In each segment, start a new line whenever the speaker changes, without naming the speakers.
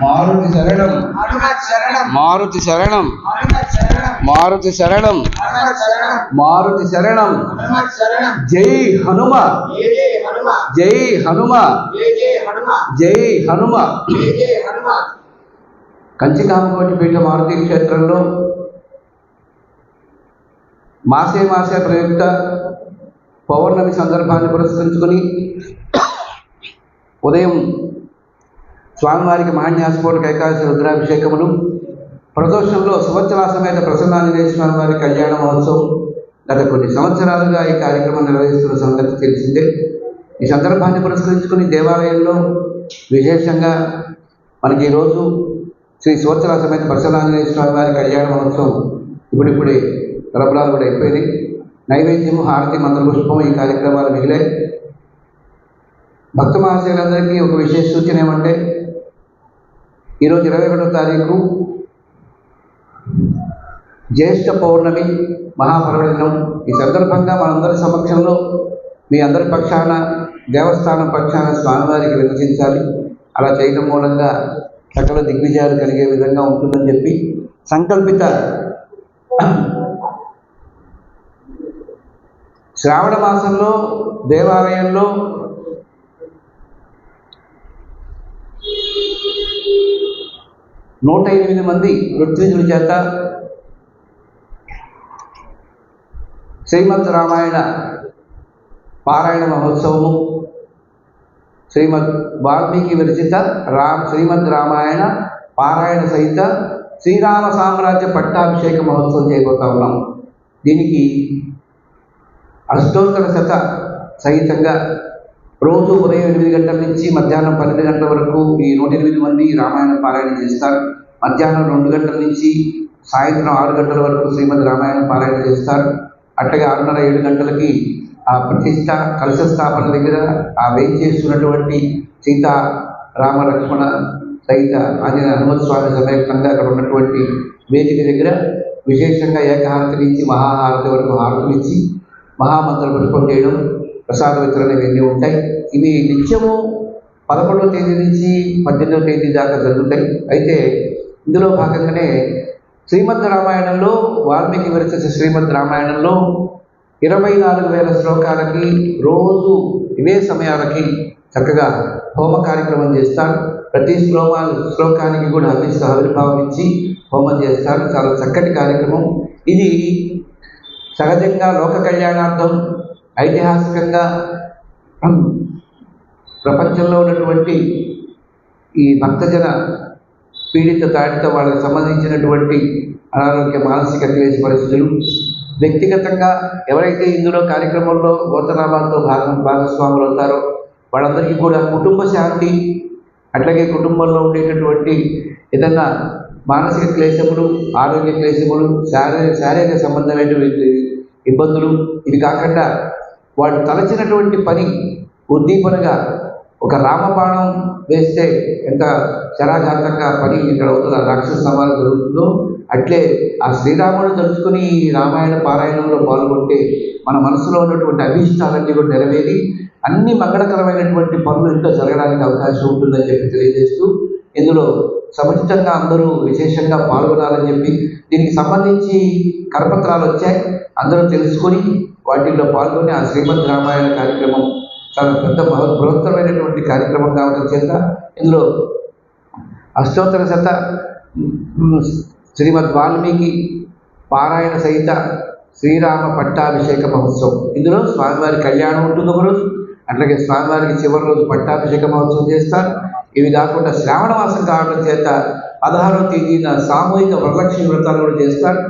మారుతి శరణం. మారుతి శరణం. మారుతి శరణం. మారుతి శరణం. జై హనుమ. జై హనుమ. జై హనుమ.
జయ జయ హనుమ
కంచికామకోటి పీఠ మారుతి క్షేత్రంలో మాసే మాసే ప్రయుక్త పౌర్ణమి సందర్భాన్ని పురస్కరించుకొని ఉదయం స్వామివారికి మహాన్యాసపూర్వక ఏకాదశి రుద్రాభిషేకములు ప్రదోషంలో సంవత్సరా సమేత ప్రసన్నాంజనేయ వారి కళ్యాణ మహోత్సవం గత కొన్ని సంవత్సరాలుగా ఈ కార్యక్రమం నిర్వహిస్తున్న సంగతి తెలిసిందే. ఈ సందర్భాన్ని పురస్కరించుకుని దేవాలయంలో విశేషంగా మనకి ఈరోజు శ్రీ సంవత్సర సమేత ప్రసన్నాంజనేయ స్వామి వారి కళ్యాణ మహోత్సవం ఇప్పుడిప్పుడే తలపురాలు కూడా అయిపోయినాయి నైవేద్యము హారతి మంత్రపుష్పం ఈ కార్యక్రమాలు మిగిలాయి. భక్త మహాశయులందరికీ ఒక విశేష సూచన ఏమంటే ఈరోజు ఇరవై ఒకటో తారీఖు జ్యేష్ఠ పౌర్ణమి మహాపర్వదినం. ఈ సందర్భంగా మనందరి సమక్షంలో మీ అందరి పక్షాన దేవస్థానం పక్షాన స్వామివారికి విభజించాలి అలా చేయడం మూలంగా సకల దిగ్విజయాలు కలిగే విధంగా ఉంటుందని చెప్పి సంకల్పిత శ్రావణ మాసంలో దేవాలయంలో నూట ఎనిమిది మంది ఋత్విజుల చేత శ్రీమద్ రామాయణ పారాయణ మహోత్సవము శ్రీమద్ వాల్మీకి విరచిత రా శ్రీమద్ రామాయణ పారాయణ సహిత శ్రీరామ సామ్రాజ్య పట్టాభిషేక మహోత్సవం చేయబోతా ఉన్నాం. దీనికి అష్టోత్తర శత సహితంగా రోజు ఉదయం ఎనిమిది గంటల నుంచి మధ్యాహ్నం పన్నెండు గంటల వరకు ఈ నూట ఎనిమిది మంది రామాయణ పారాయణ చేస్తారు. మధ్యాహ్నం రెండు గంటల నుంచి సాయంత్రం ఆరు గంటల వరకు శ్రీమద్ రామాయణ పారాయణ చేస్తారు. అట్టగా ఆరున్నర ఏడు గంటలకి ఆ ప్రతిష్ట కలశ స్థాపన దగ్గర ఆ వేయించేస్తున్నటువంటి సీత రామ లక్ష్మణ సహిత ఆంజనేయ హనుమత్ స్వామి సమేతంగా అక్కడ ఉన్నటువంటి వేదిక దగ్గర విశేషంగా ఏకహారతి నుంచి మహాహారతి వరకు హారతులు ఇచ్చి మహామంత్ర పుష్పం చేయడం ప్రసాద వితరణ ఇవన్నీ ఉంటాయి? ఇవి నిత్యము పదకొండవ తేదీ నుంచి పద్దెనిమిదవ తేదీ దాకా జరుగుతాయి. అయితే ఇందులో భాగంగానే శ్రీమద్ రామాయణంలో వాల్మీకి విరచిత శ్రీమద్ రామాయణంలో ఇరవై నాలుగు వేల శ్లోకాలకి రోజు ఇవే సమయాలకి చక్కగా హోమ కార్యక్రమం చేస్తారు. ప్రతి శ్లోమా శ్లోకానికి కూడా అభిష్ట ఆవిర్భావం ఇచ్చి హోమం చేస్తారు. చాలా చక్కటి కార్యక్రమం. ఇది సహజంగా లోక కళ్యాణార్థం ఐతిహాసికంగా ప్రపంచంలో ఉన్నటువంటి ఈ భక్తజన పీడిత దాడితో వాళ్ళకి సంబంధించినటువంటి అనారోగ్య మానసిక క్లేశ పరిస్థితులు. వ్యక్తిగతంగా ఎవరైతే ఇందులో కార్యక్రమంలో గోతనామాలతో భాగం భాగస్వాములు అవుతారో వాళ్ళందరికీ కూడా కుటుంబ శాంతి అట్లాగే కుటుంబంలో ఉండేటటువంటి ఏదన్నా మానసిక క్లేశములు ఆరోగ్య క్లేశములు శారీర శారీరక సంబంధమైనటువంటి ఇబ్బందులు ఇవి కాకుండా వాడు తలచినటువంటి పని ఉద్దీపనగా ఒక రామబాణం వేస్తే ఎంత శరాఘాతంగా పని ఇక్కడ అవుతుంది రాక్షస సమానం జరుగుతుందో అట్లే ఆ శ్రీరాముడు తలుచుకుని ఈ రామాయణ పారాయణంలో పాల్గొంటే మన మనసులో ఉన్నటువంటి అభీష్టాలన్నీ కూడా నెరవేరి అన్ని మంగళకరమైనటువంటి పనులు ఇంకా జరగడానికి అవకాశం ఉంటుందని చెప్పి తెలియజేస్తూ ఇందులో సముచితంగా అందరూ విశేషంగా పాల్గొనాలని చెప్పి దీనికి సంబంధించి కరపత్రాలు వచ్చాయి. అందరూ తెలుసుకొని వాటిల్లో పాల్గొని ఆ శ్రీమద్ రామాయణ కార్యక్రమం చాలా పెద్ద బృహ బృహత్తరమైనటువంటి కార్యక్రమం కావడం చేత ఇందులో అష్టోత్తర శత శ్రీమద్ వాల్మీకి పారాయణ సహిత శ్రీరామ పట్టాభిషేక మహోత్సవం. ఇందులో స్వామివారి కళ్యాణం ఉంటుంది ఒకరోజు అట్లాగే స్వామివారికి చివరి రోజు పట్టాభిషేక మహోత్సవం చేస్తారు. ఇవి కాకుండా శ్రావణ మాసం కావడం చేత పదహారవ తేదీన సామూహిక వరలక్ష్మి వ్రతాలు కూడా చేస్తారు.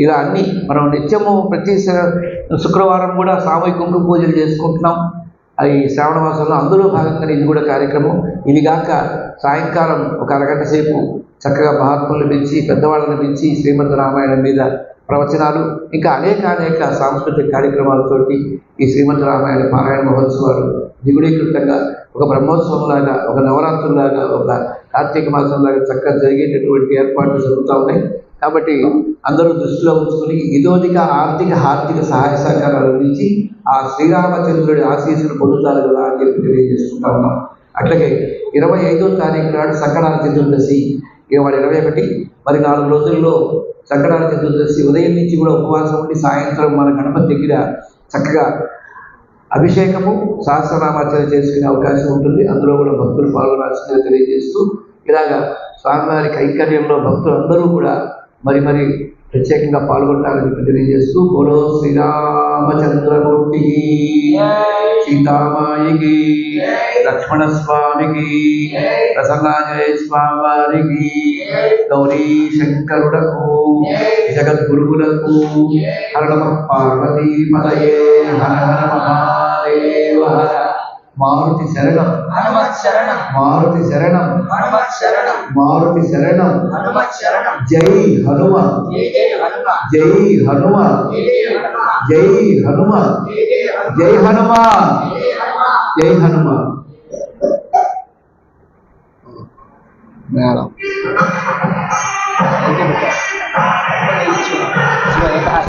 ఇలా అన్ని మనం నిత్యము ప్రతి శుక్రవారం కూడా సామూహిక కుంకుమ పూజలు చేసుకుంటున్నాం. అది శ్రావణ మాసంలో అందులో భాగంగా ఇది కూడా కార్యక్రమం. ఇది కాక సాయంకాలం ఒక అరగంట సేపు చక్కగా మహాత్ములను పిలిచి పెద్దవాళ్ళని పిలిచి శ్రీమంత రామాయణం మీద ప్రవచనాలు ఇంకా అనేక అనేక సాంస్కృతిక కార్యక్రమాలతోటి ఈ శ్రీమంత రామాయణ పారాయణ మహోత్సవాలు దిగుడీకృతంగా ఒక బ్రహ్మోత్సవంలాగా ఒక నవరాత్రులాగా ఒక కార్తీక మాసంలాగా చక్కగా జరిగేటటువంటి ఏర్పాట్లు జరుగుతూ ఉన్నాయి. కాబట్టి అందరూ దృష్టిలో ఉంచుకుని ఇదోదిక ఆర్థిక ఆర్థిక సహాయ సహకారాలు అందించి ఆ శ్రీరామచంద్రుడి ఆశీస్సులు పొందుతారు కదా అని చెప్పి తెలియజేసుకుంటా ఉన్నాం. అట్లాగే ఇరవై ఐదో తారీఖు నాడు సంకటాల చతుర్దశి. ఇవాళ ఇరవై ఒకటి మరి నాలుగు రోజుల్లో సంకటాల చతుర్దశి. ఉదయం నుంచి కూడా ఉపవాసం ఉండి సాయంత్రం మన గణపతి దగ్గర చక్కగా అభిషేకము సహస్రనామార్చన చేసుకునే అవకాశం ఉంటుంది. అందులో కూడా భక్తులు పాల్గొనాల్సిందిగా తెలియజేస్తూ ఇలాగా స్వామివారి కైంకర్యంలో భక్తులు అందరూ కూడా మరి మరి ప్రత్యేకంగా పాల్గొంటారని చెప్పి తెలియజేస్తూ బోలో శ్రీరామచంద్రమూర్తి సీతామాయికి లక్ష్మణ స్వామికి ప్రసన్నాంజనేయ స్వామి వారికి గౌరీ శంకరుడకు జగద్గురువులకు హర నమ పార్వతీ పదయే హర హర మహాదేవ హర మారుతి శరణం.
హనుమత్ శరణం.
మారుతి శరణం.
హనుమత్ శరణం.
మారుతి శరణం.
హనుమత్ శరణం.
జై హనుమ
జై జై హనుమ
జై హనుమ
జై జై హనుమ
జై హనుమ
జై జై హనుమ
జై హనుమ
జై హనుమ
జై హనుమ మేడం.